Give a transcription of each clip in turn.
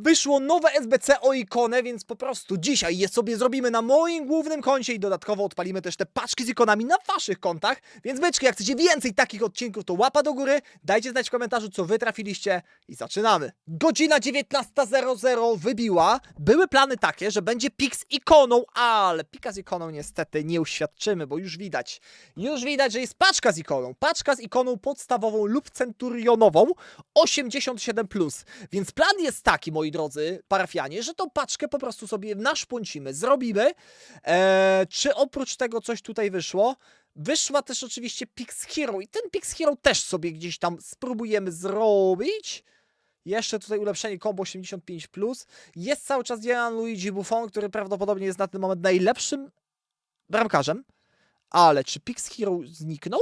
Wyszło nowe SBC o ikonę, więc po prostu dzisiaj je sobie zrobimy na moim głównym koncie i dodatkowo odpalimy też te paczki z ikonami na waszych kontach. Więc byczki, jak chcecie więcej takich odcinków, to łapa do góry, dajcie znać w komentarzu, co wy trafiliście i zaczynamy. Godzina 19.00 wybiła. Były plany takie, że będzie pik z ikoną, ale pika z ikoną niestety nie uświadczymy, bo już widać. Już widać, że jest paczka z ikoną. Paczka z ikoną podstawową lub centurionową 87+. Więc plan jest taki, moi drodzy parafianie, że tą paczkę po prostu sobie naszpącimy, zrobimy. Eee, czy oprócz tego coś tutaj wyszło? Wyszła też oczywiście Pix Hero i ten Pix Hero też sobie gdzieś tam spróbujemy zrobić. Jeszcze tutaj ulepszenie combo 85+. Jest cały czas Luigi Buffon, który prawdopodobnie jest na ten moment najlepszym bramkarzem. Ale czy Pix Hero zniknął?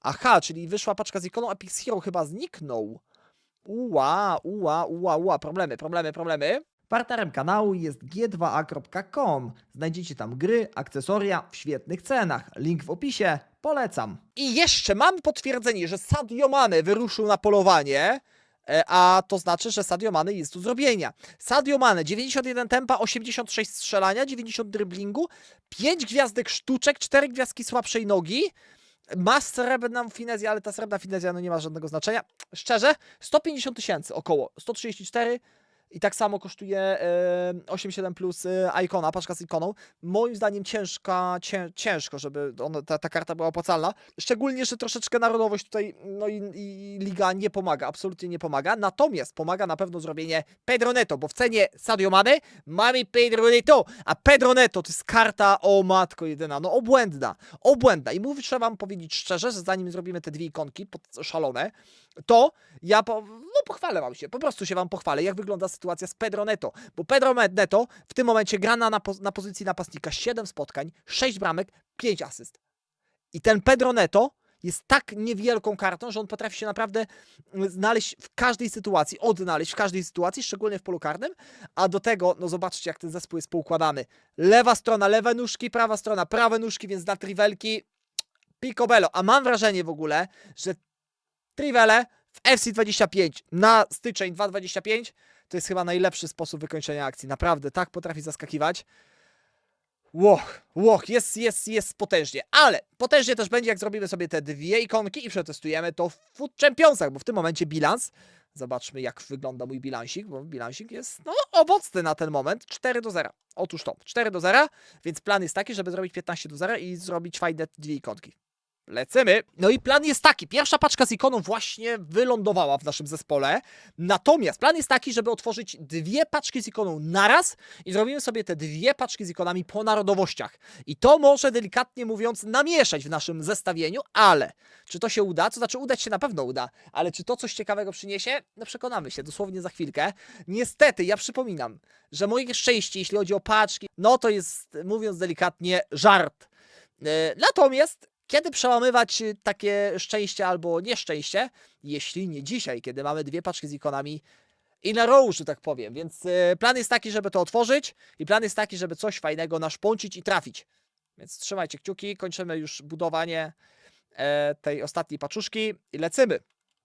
Aha, czyli wyszła paczka z ikoną, a Pix Hero chyba zniknął. Uła, uła, uła, uła, problemy, problemy, problemy. Partnerem kanału jest g2a.com. Znajdziecie tam gry, akcesoria w świetnych cenach. Link w opisie. Polecam. I jeszcze mamy potwierdzenie, że Sadio Mane wyruszył na polowanie. e, A to znaczy, że Sadio Mane jest do zrobienia. Sadio Mane 91 tempa, 86 strzelania, 90 driblingu, 5 gwiazdek sztuczek, 4 gwiazdki słabszej nogi. Ma srebrną finezję, ale ta srebrna finezja no nie ma żadnego znaczenia. Szczerze, 150 tysięcy około, 134 i tak samo kosztuje e, 8,7 plus e, Icona, paczka z ikoną. Moim zdaniem ciężka, cię, ciężko, żeby ona, ta, ta karta była opłacalna. Szczególnie, że troszeczkę narodowość tutaj, no i, i liga nie pomaga, absolutnie nie pomaga. Natomiast pomaga na pewno zrobienie Pedro Neto, bo w cenie Sadio Mane mamy Pedro Neto, a Pedro Neto to jest karta, o matko jedyna, no obłędna, obłędna. I muszę wam powiedzieć szczerze, że zanim zrobimy te dwie ikonki szalone, to ja po, no pochwalę wam się, po prostu się wam pochwalę, jak wygląda sytuacja z Pedro Neto. Bo Pedro Neto w tym momencie gra na, na, poz- na pozycji napastnika 7 spotkań, 6 bramek, 5 asyst. I ten Pedro Neto jest tak niewielką kartą, że on potrafi się naprawdę mm, znaleźć w każdej sytuacji, odnaleźć w każdej sytuacji, szczególnie w polu karnym. A do tego, no zobaczcie, jak ten zespół jest poukładany. Lewa strona, lewe nóżki, prawa strona, prawe nóżki, więc na trivelki picobello. A mam wrażenie w ogóle, że Trivele w FC25 na styczeń 2.25 to jest chyba najlepszy sposób wykończenia akcji. Naprawdę, tak potrafi zaskakiwać. Łoch, łoch, jest, jest, jest potężnie. Ale potężnie też będzie, jak zrobimy sobie te dwie ikonki i przetestujemy to w Food Championsach, bo w tym momencie bilans. Zobaczmy, jak wygląda mój bilansik, bo bilansik jest no, owocny na ten moment. 4 do 0. Otóż to, 4 do 0, więc plan jest taki, żeby zrobić 15 do 0 i zrobić fajne dwie ikonki. Lecimy. No i plan jest taki. Pierwsza paczka z ikoną właśnie wylądowała w naszym zespole. Natomiast plan jest taki, żeby otworzyć dwie paczki z ikoną naraz i zrobimy sobie te dwie paczki z ikonami po narodowościach. I to może delikatnie mówiąc namieszać w naszym zestawieniu, ale czy to się uda? To znaczy udać się na pewno uda, ale czy to coś ciekawego przyniesie? No przekonamy się dosłownie za chwilkę. Niestety, ja przypominam, że moje szczęście, jeśli chodzi o paczki, no to jest, mówiąc delikatnie, żart. E, Natomiast kiedy przełamywać y, takie szczęście albo nieszczęście, jeśli nie dzisiaj, kiedy mamy dwie paczki z ikonami in a row, że tak powiem. Więc y, plan jest taki, żeby to otworzyć i plan jest taki, żeby coś fajnego naszpącić i trafić. Więc trzymajcie kciuki, kończymy już budowanie e, tej ostatniej paczuszki i lecimy.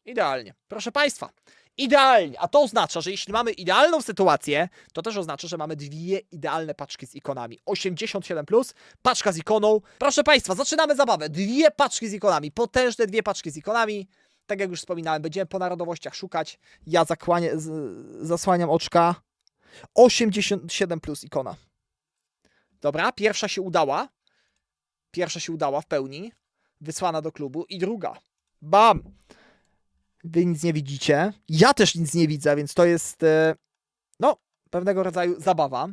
Idealnie. Proszę Państwa, idealnie. A to oznacza, że jeśli mamy idealną sytuację, to też oznacza, że mamy dwie idealne paczki z ikonami. 87+, plus, paczka z ikoną. Proszę Państwa, zaczynamy zabawę. Dwie paczki z ikonami, potężne dwie paczki z ikonami. Tak jak już wspominałem, będziemy po narodowościach szukać. Ja zakłanie, z, zasłaniam oczka. 87 plus ikona. Dobra, pierwsza się udała. Pierwsza się udała w pełni. Wysłana do klubu. I druga. Bam! Wy nic nie widzicie. Ja też nic nie widzę, więc to jest e, no, pewnego rodzaju zabawa.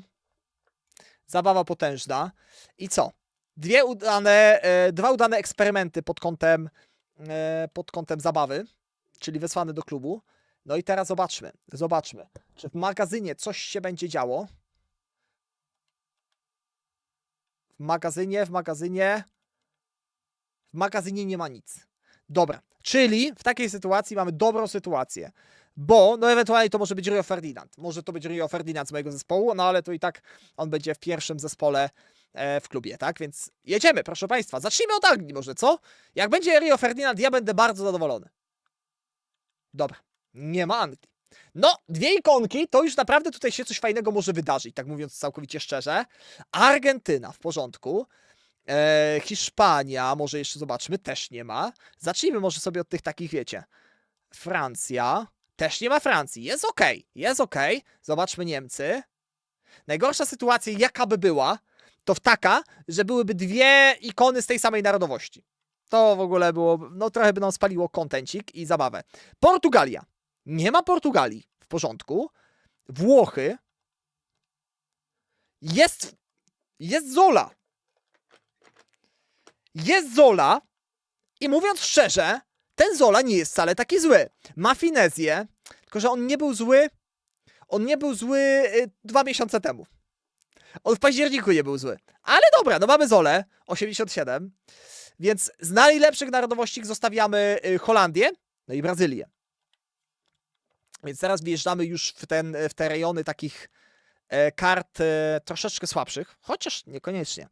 Zabawa potężna. I co? Dwie udane, e, dwa udane eksperymenty pod kątem, e, pod kątem zabawy, czyli wysłane do klubu. No i teraz zobaczmy, zobaczmy, czy w magazynie coś się będzie działo. W magazynie, w magazynie, w magazynie nie ma nic. Dobra, czyli w takiej sytuacji mamy dobrą sytuację, bo no ewentualnie to może być Rio Ferdinand. Może to być Rio Ferdinand z mojego zespołu, no ale to i tak on będzie w pierwszym zespole e, w klubie, tak? Więc jedziemy, proszę Państwa. Zacznijmy od Anglii może, co? Jak będzie Rio Ferdinand, ja będę bardzo zadowolony. Dobra, nie ma Anglii. No, dwie ikonki, to już naprawdę tutaj się coś fajnego może wydarzyć, tak mówiąc całkowicie szczerze. Argentyna w porządku. E, Hiszpania, może jeszcze zobaczmy, też nie ma. Zacznijmy może sobie od tych takich, wiecie. Francja, też nie ma Francji. Jest ok, jest ok. Zobaczmy Niemcy. Najgorsza sytuacja, jaka by była, to w taka, że byłyby dwie ikony z tej samej narodowości. To w ogóle było, no trochę by nam spaliło kontencik i zabawę. Portugalia. Nie ma Portugalii. W porządku. Włochy. Jest, jest Zola. Jest Zola. I mówiąc szczerze, ten Zola nie jest wcale taki zły. Ma finezję, tylko że on nie był zły. On nie był zły y, dwa miesiące temu. On w październiku nie był zły. Ale dobra, no mamy Zolę, 87. Więc z najlepszych narodowości zostawiamy y, Holandię, no i Brazylię. Więc teraz wjeżdżamy już w, ten, w te rejony takich kart e, troszeczkę słabszych, chociaż niekoniecznie.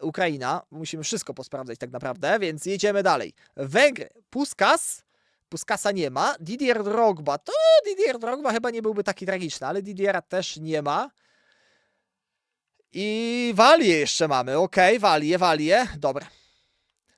Ukraina, musimy wszystko posprawdzać tak naprawdę, więc jedziemy dalej. Węgry, Puskas, Puskasa nie ma, Didier Drogba, to Didier Drogba chyba nie byłby taki tragiczny, ale Didiera też nie ma. I Walię jeszcze mamy, okej, Walię, Walię, dobra.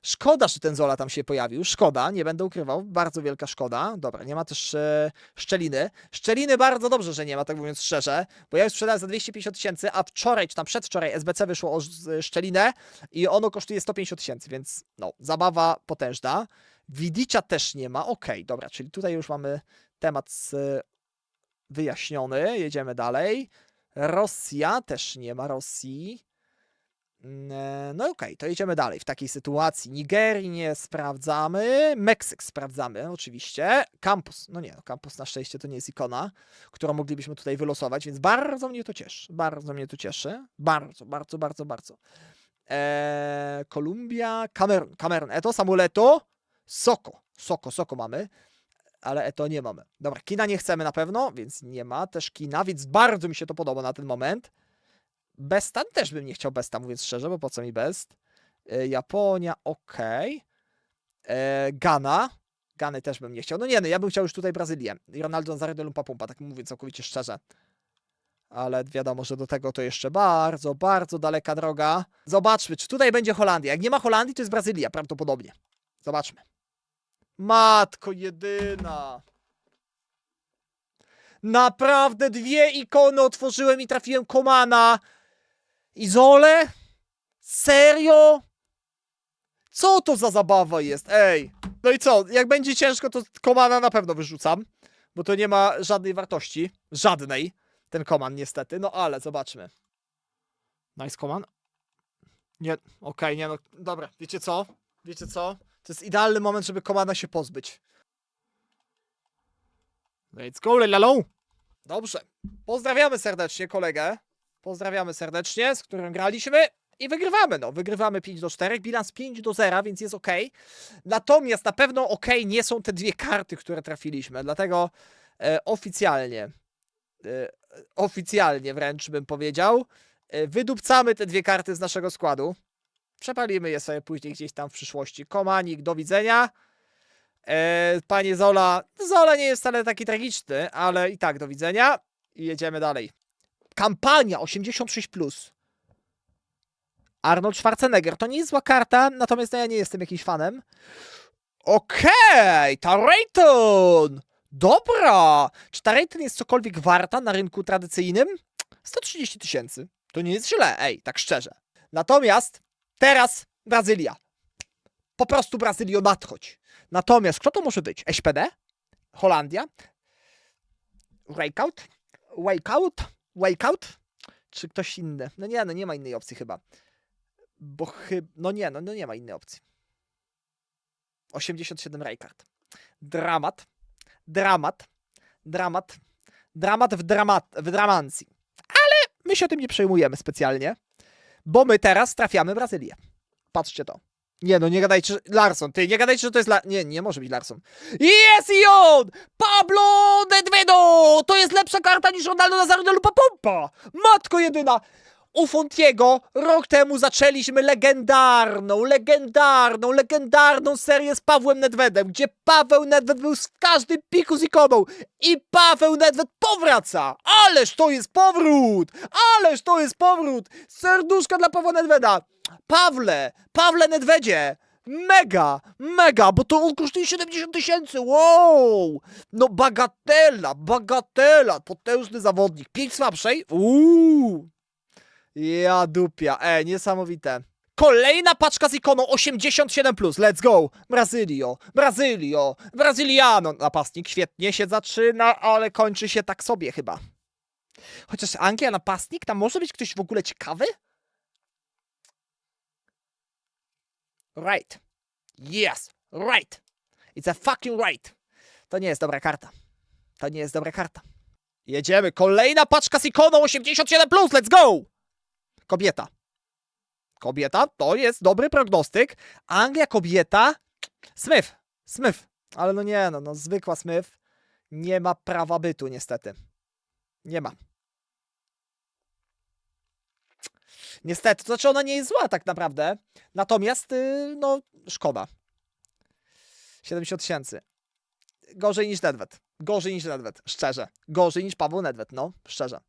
Szkoda, że ten Zola tam się pojawił. Szkoda, nie będę ukrywał. Bardzo wielka szkoda. Dobra, nie ma też e, szczeliny. Szczeliny bardzo dobrze, że nie ma, tak mówiąc szczerze, bo ja już sprzedałem za 250 tysięcy, a wczoraj, czy tam przedwczoraj SBC wyszło o szczelinę i ono kosztuje 150 tysięcy, więc no, zabawa potężna. Widicia też nie ma. Okej, dobra, czyli tutaj już mamy temat z, wyjaśniony. Jedziemy dalej. Rosja też nie ma Rosji. Mm, e, No okej, to jedziemy dalej. W takiej sytuacji Nigerii nie sprawdzamy, Meksyk sprawdzamy oczywiście, Campus, no nie, no Campus na szczęście to nie jest ikona, którą moglibyśmy tutaj wylosować, więc bardzo mnie to cieszy, bardzo mnie to cieszy, bardzo, bardzo, bardzo, bardzo. Eee, Kolumbia, Kamerun, Kamerun, Eto, Samuleto, Soko, Soko, Soko mamy, ale Eto nie mamy. Dobra, Kina nie chcemy na pewno, więc nie ma też Kina, więc bardzo mi się to podoba na ten moment. Besta też bym nie chciał Besta, mówiąc szczerze, bo po co mi Best? E, Japonia, okej. E, Ghana. Gany też bym nie chciał. No nie, no ja bym chciał już tutaj Brazylię. Ronaldo Nazario Lumpa Pumpa, tak mówię całkowicie szczerze. Ale wiadomo, że do tego to jeszcze bardzo, bardzo daleka droga. Zobaczmy, czy tutaj będzie Holandia. Jak nie ma Holandii, to jest Brazylia prawdopodobnie. Zobaczmy. Matko jedyna. Naprawdę dwie ikony otworzyłem i trafiłem Komana. Izole? Serio? Co to za zabawa jest? Ej. No i co? Jak będzie ciężko, to Komana na pewno wyrzucam. Bo to nie ma żadnej wartości. Żadnej. Ten Koman niestety. No ale zobaczmy. Nice Koman. Nie, okej, nie no. Dobra, wiecie co? Wiecie co? To jest idealny moment, żeby Komana się pozbyć. Let's go, lelalą. Dobrze. Pozdrawiamy serdecznie kolegę. Pozdrawiamy serdecznie, z którym graliśmy. I wygrywamy, no. Wygrywamy 5 do 4, bilans 5 do 0, więc jest ok. Natomiast na pewno ok nie są te dwie karty, które trafiliśmy. Dlatego e, oficjalnie, e, oficjalnie wręcz bym powiedział, e, wydupcamy te dwie karty z naszego składu. Przepalimy je sobie później gdzieś tam w przyszłości. Komanik, do widzenia. E, panie Zola, Zola nie jest wcale taki tragiczny, ale i tak do widzenia. I jedziemy dalej. Kampania 86. Plus. Arnold Schwarzenegger. To nie jest zła karta, natomiast no, ja nie jestem jakimś fanem. Okej, ta Rayton! Dobra! Czy ta Rayton jest cokolwiek warta na rynku tradycyjnym? 130 tysięcy. To nie jest źle, ej, tak szczerze. Natomiast teraz Brazylia. Po prostu Brazylio nadchodź. Natomiast kto to może być? SPD? Holandia? Wakeout? Wakeout? Wakeout? Czy ktoś inny? No nie, no nie ma innej opcji chyba. Bo chyba... No nie, no, no nie ma innej opcji. 87 Rijkaard. Dramat. Dramat. Dramat. Dramat w, dramat, w dramancji. Ale my się tym nie przejmujemy specjalnie, bo my teraz trafiamy Brazylię. Patrzcie to. Nie no, nie gadajcie, że... Larson, ty, nie gadajcie, że to jest La... Nie, nie może być Larson. Jest i on! Pablo Nedvedo! To jest lepsza karta niż Ronaldo Nazario de Lupa Pompa! Matko jedyna! u Fontiego rok temu zaczęliśmy legendarną, legendarną, legendarną serię z Pawłem Nedvedem, gdzie Paweł Nedved był w każdym piku z ikoną i Paweł Nedved powraca! Ależ to jest powrót! Ależ to jest powrót! Serduszka dla Pawła Nedveda! Pawle, Pawle Nedvedzie! Mega, mega, bo to on kosztuje 70 tysięcy, wow! No bagatela, bagatela, potężny zawodnik. 5 słabszej? Uuu! Ja dupia, e, niesamowite. Kolejna paczka z ikoną 87+, let's go! Brazylio, Brazylio, Brazyliano. Napastnik świetnie się zaczyna, ale kończy się tak sobie chyba. Chociaż Anglia napastnik, tam może być ktoś w ogóle ciekawy? Right. Yes, right. It's a fucking right. To nie jest dobra karta. To nie jest dobra karta. Jedziemy. Kolejna paczka z ikoną 87+, let's go! Kobieta. Kobieta, to jest dobry prognostyk. Anglia, kobieta. Smith. Smith. Ale no nie, no, no zwykła Smith nie ma prawa bytu, niestety. Nie ma. Niestety, to znaczy ona nie jest zła tak naprawdę. Natomiast, yy, no, szkoda. 70 tysięcy. Gorzej niż Nedved. Gorzej niż Nedved, szczerze. Gorzej niż Paweł Nedved, no, szczerze.